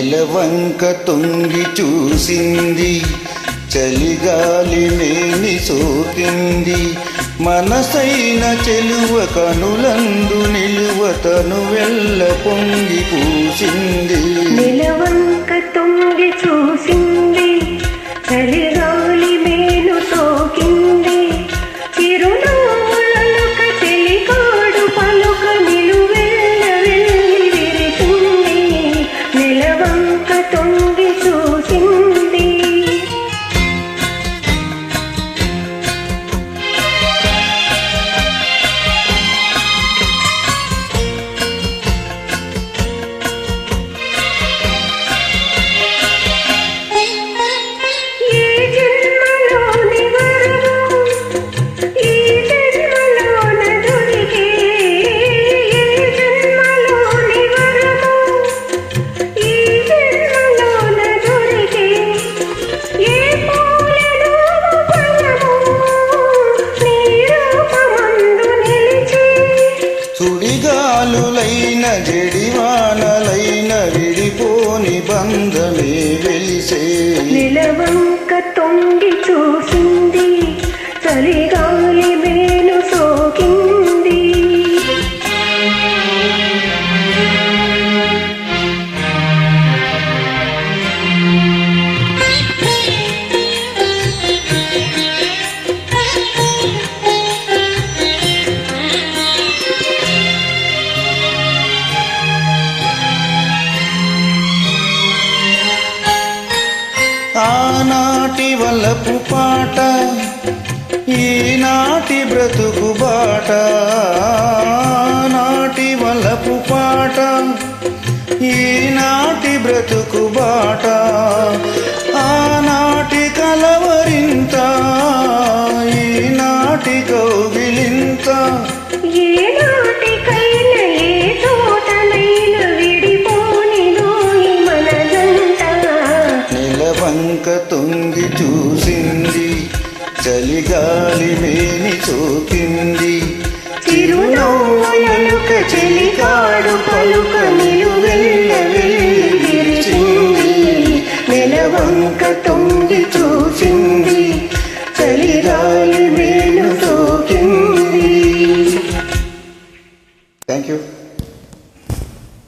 నెలవంక తొంగి చూసింది. చలిగాలి సోకింది. మనసైన చెలువ కనులందు నిలువ తను వెళ్ళ పొంగి పూసింది. నిలవంక గాలులైన జడివానలైన విడిపోని బంధమే వెలిసే. నిలవంక తొంగి చూసింది చలిగా ఆనాటి వల్లపు పాట ఈనాటి బ్రతుకు బాట. నాటి వల్లపు పాట ఈనాటి బ్రతుకు బాట. నెలవంక తొంగి చూసింది చలిగాలి మేని సోకింది చిరునవ్వులొక చెలికాడు పలుక నిలువెల్ల విరిచింది. నెలవంక తొంగి చూసింది చలిగాలి మేలు సోకింది థ్యాంక్ యూ